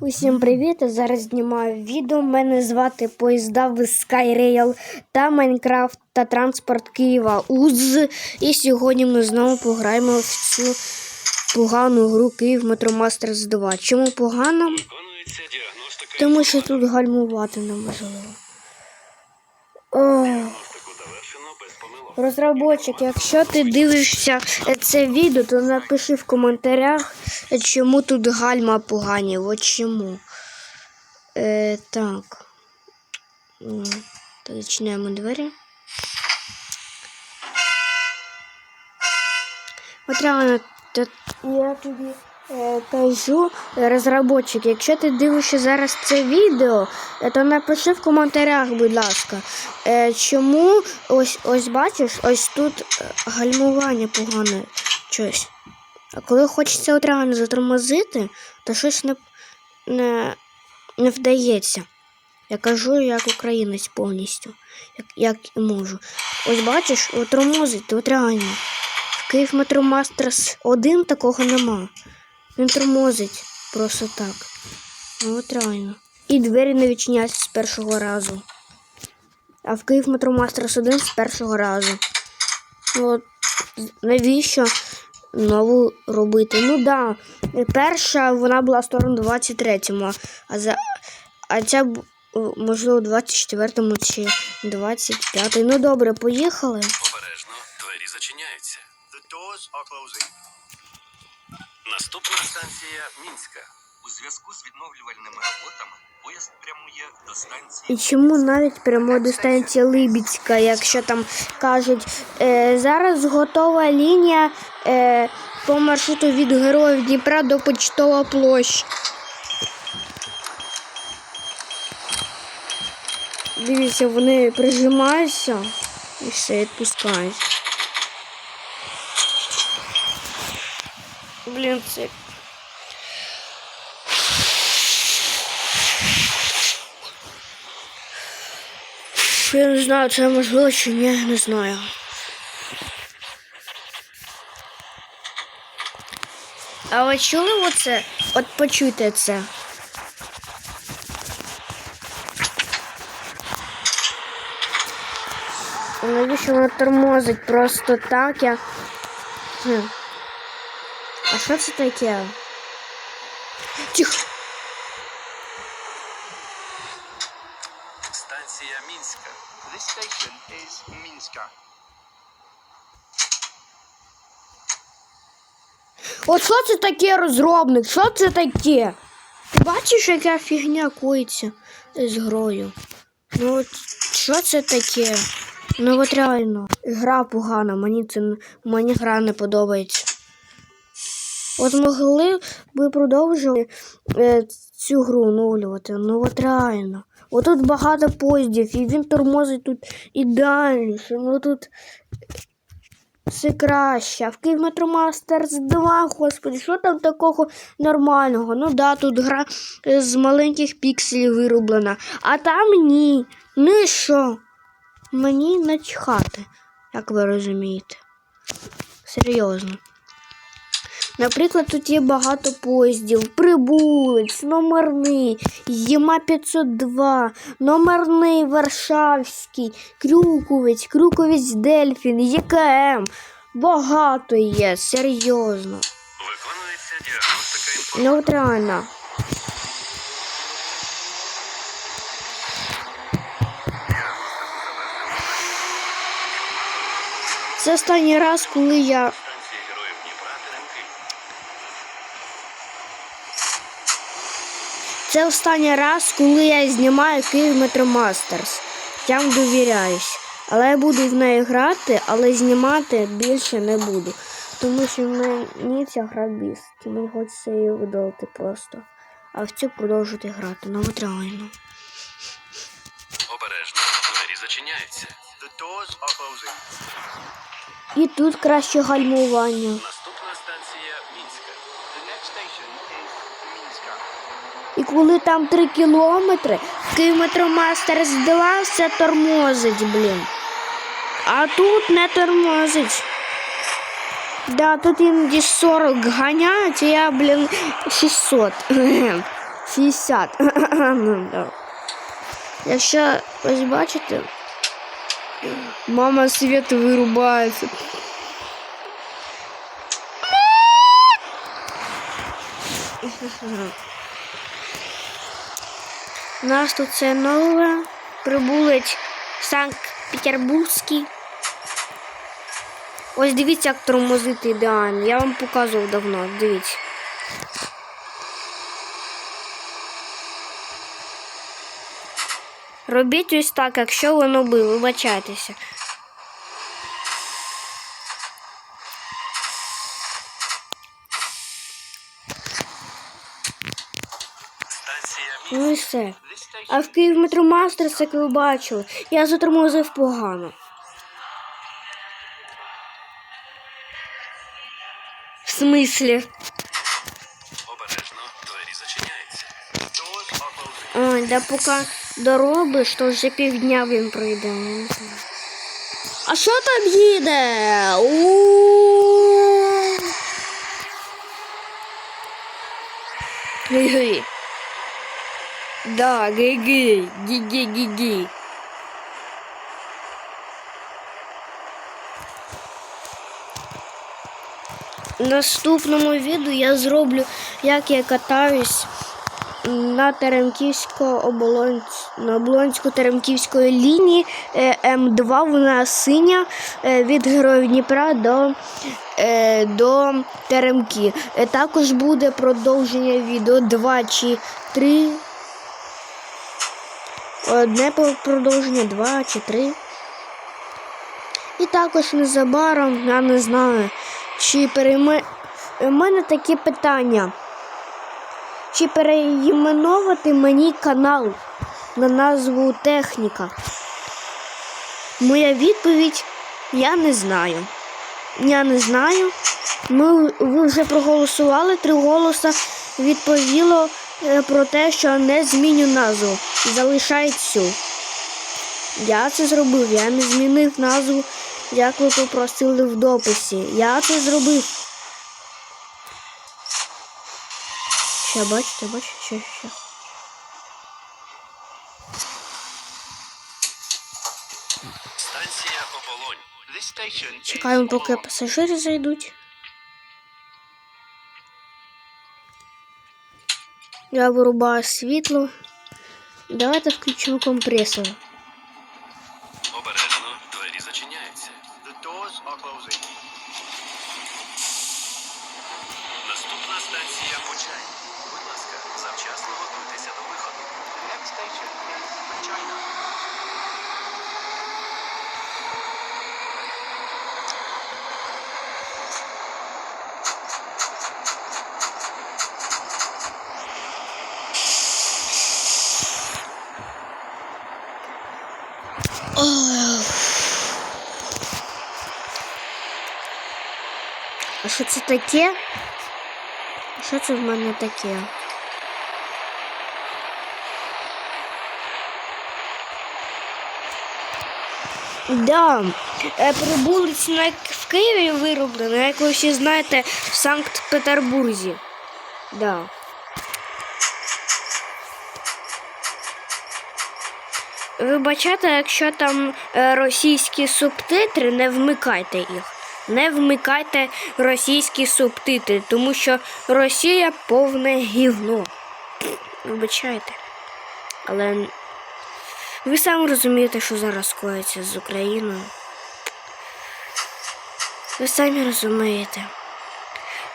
Усім привіт! Зараз знімаю відео. Мене звати Поїзда в Skyrail та Майнкрафт та транспорт Києва УЗ. І сьогодні ми знову пограємо в цю погану гру Київ Метромастерс 2. Чому погано? Тому що тут гальмувати неможливо. Ох. Розробочик, якщо ти дивишся це відео, то напиши в коментарях, чому тут гальма погані. От чому. Е, так. Так, Зачиняємо двері. От реально, я тобі кажу, е, розробочик, якщо ти дивишся зараз це відео, е, то напиши в коментарях, будь ласка, е, чому ось ось бачиш, ось тут гальмування погане щось. А коли хочеться от реально затормозити, то щось не, не, не вдається. Я кажу як українець повністю, як, як і можу. Ось бачиш, от тормозить, от реально. В Київ Метромастерс 1 такого нема. Він тормозить просто так. Ну от реально. І двері не відчиняються з першого разу. А в Київ Метромастерс 1 з першого разу. Ну, от навіщо нову робити? Ну да, перша вона була в сторону 23-му, а за а ця можливо 24-му чи 25-му. Ну добре, поїхали. Обережно, двері зачиняються. The doors are closing. Наступна станція Мінська. У зв'язку з відновлювальними роботами поїзд прямує до станції. І чому навіть прямо до станції Либідська, якщо там кажуть, е, зараз готова лінія е, по маршруту від Героїв Дніпра до Почтова площа. Дивіться, вони прижимаються і все відпускають. Блін, це Я не знаю, це можливо чи ні, не знаю. А ви чули оце? От почуйте це. Навіщо воно тормозить просто так? Я... А що це таке? Тихо. Станція Мінська. This station is Minska. От що це таке розробник? Що це таке? Ти бачиш, яка фігня коїться з грою? Ну от що це таке? Ну от реально, гра погана, мені це мені гра не подобається. От могли би продовжувати е, цю гру оновлювати. Ну от реально. От тут багато поїздів, і він тормозить тут ідеальніше. Ну тут все краще. А в Київ Метромастерс 2, господи, що там такого нормального? Ну да, тут гра з маленьких пікселів вироблена. А там ні. Ну і що? Мені начхати, як ви розумієте. Серйозно. Наприклад, тут є багато поїздів. Прибулець, номерний, Єма 502, номерний Варшавський, Крюковець, Крюковець Дельфін, ЄКМ. Багато є, серйозно. Виконується діагностика інформації. Ну. Це останній раз, коли я Станції Героїв Дніпра Теремки. Це останній раз, коли я знімаю Київ Метромастерс. Я вам довіряюсь. Але я буду в неї грати, але знімати більше не буду. Тому що мені ця гра біст. Мені хочеться її видалити просто. А в цю продовжувати грати. Ну от реально. Обережно, двері зачиняються. The doors are closing. І тут краще гальмування. Наступна станція Мінська. The next station is Minska. І коли там 3 кілометри, 2 все тормозить, блін. А тут не тормозить. Да, тут іноді 40 ганяють, а я, блін, 600. 60. Ну, да. Якщо ось бачите, мама світ вирубається. У нас тут це нове. Прибулець Санкт-Петербурзький. Ось дивіться, як тормозити ідеально. Я вам показував давно. Дивіться. Робіть ось так, якщо воно би, вибачайтеся. Станція Ну і Мінськ. Все. А в Київметромастер, як ви бачили, я затормозив погано. В смислі? обережно, двері are. Ой, да поки доробиш, то вже півдня він пройде. А що там їде? У-у-у. Ги-ги. Да, ги-ги. Ги-ги-ги-ги. Наступному відео я зроблю, як я катаюсь на Теремківсько оболонць, на оболонсько-теремківської лінії е, М2 вона синя е, від Героїв Дніпра до, е, до Теремки. Також буде продовження відео 2 чи 3. Одне продовження, 2 чи 3. І також незабаром, я не знаю, чи перейме. У мене таке питання. Чи переіменовувати мені канал на назву Техніка? Моя відповідь я не знаю. Я не знаю. Ми, ви вже проголосували, три голоса відповіло про те, що не зміню назву. Залишають цю. Я це зробив, я не змінив назву, як ви попросили в дописі. Я це зробив. Ще бачите, бачите, ще, ще. Чекаємо, поки пасажири зайдуть. Я вирубаю світло. Давайте включимо компресор. Обережно, двері зачиняються. The doors are closing. Наступна станція Почай. Будь ласка, завчасно готуйтеся до виходу. The next station is China. А що це таке? Що це в мене таке? Да, е, прибулець на в Києві вироблено, як ви всі знаєте, в Санкт-Петербурзі. Да. Вибачайте, якщо там е, російські субтитри, не вмикайте їх. Не вмикайте російські субтитри, тому що Росія повне гівно. Вибачайте. Але ви самі розумієте, що зараз коїться з Україною. Ви самі розумієте.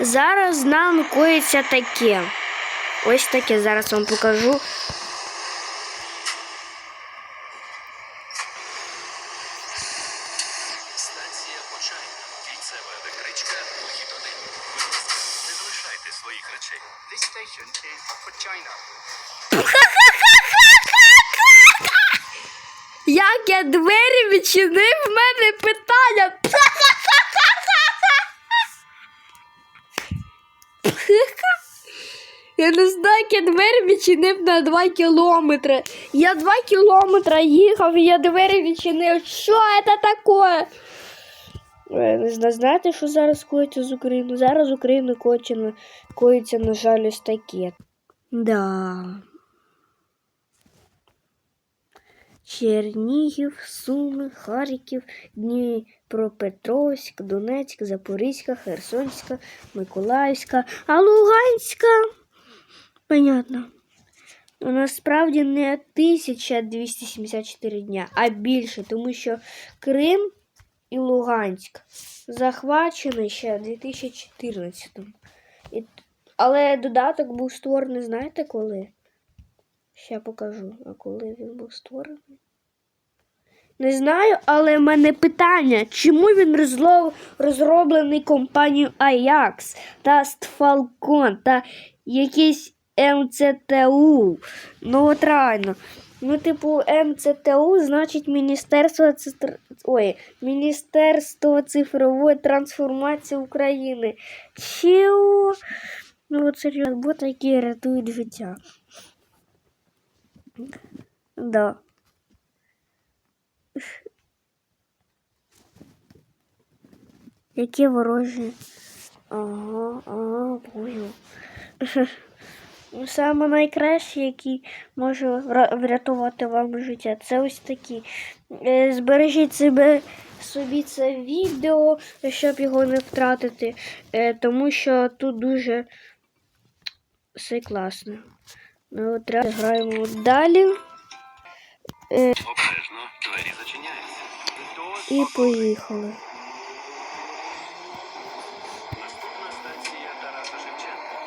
Зараз з нами коїться таке. Ось таке зараз вам покажу. Кільцева електричка, вихід один. Не залишайте своїх речей. This station is for China. Як я двері відчинив, в мене питання. Я не знаю, як я двері відчинив на 2 кілометри. Я 2 кілометри їхав і я двері відчинив. Що це таке? Я не знаєте, що зараз коїться з Україною? Зараз з Україною коїться, коїться, на жаль, ось таке. Да. Чернігів, Суми, Харків, Дніпропетровськ, Донецьк, Запорізька, Херсонська, Миколаївська, а Луганська. Понятно. Ну, насправді не 1274 дня, а більше, тому що Крим і Луганськ захвачені ще в 2014. І, але додаток був створений, знаєте коли? Ще покажу, а коли він був створений. Не знаю, але в мене питання, чому він розроблений компанією Ajax та Falcon та якийсь МЦТУ. Ну от реально. Ну, типу, МЦТУ значить Міністерство цитр... Ой, Міністерство цифрової трансформації України. Чого? Ну от серйозно, які рятують життя. Да. Які ворожі. Ага, ага, бою. Саме найкраще, який може врятувати вам життя, це ось такі. Е, Збережіть себе собі це відео, щоб його не втратити, е, тому що тут дуже все класно. Ну, от треба граємо далі Обережно, двері зачиняються. і поїхали. Наступна станція Тараса Шевченка.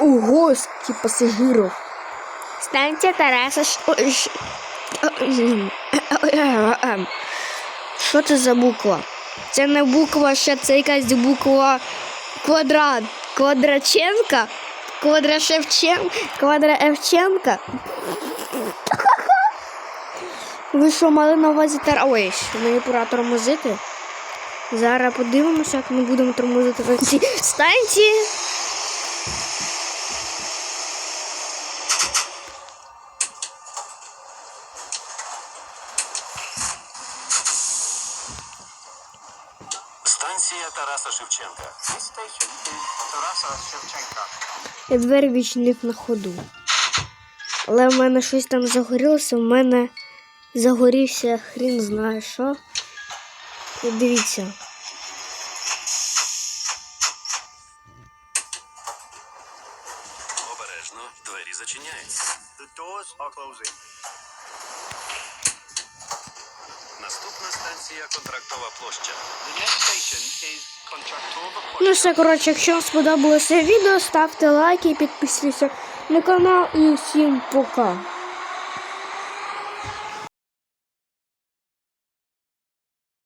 Ого, скільки пасажирів. Станція Тараса. Що це за буква? Це не буква, ще це якась буква квадрат. Квадраченка? Квадрашевчен... Квадраевченка? Ви що, мали на увазі тар... Ой, мені пора тормозити. Зараз подивимося, як ми будемо тормозити на цій станції. Станція Тараса Шевченка. Тараса Шевченка. Я двері відчинив на ходу. Але в мене щось там загорілося, в мене загорівся хрін знає що. І дивіться. Обережно, двері зачиняються. The doors are closing. Наступна станція контрактова площа. The next station is Contractova Ну все, коротше, якщо вам сподобалося відео, ставте лайки і підписуйтесь на канал. І всім пока.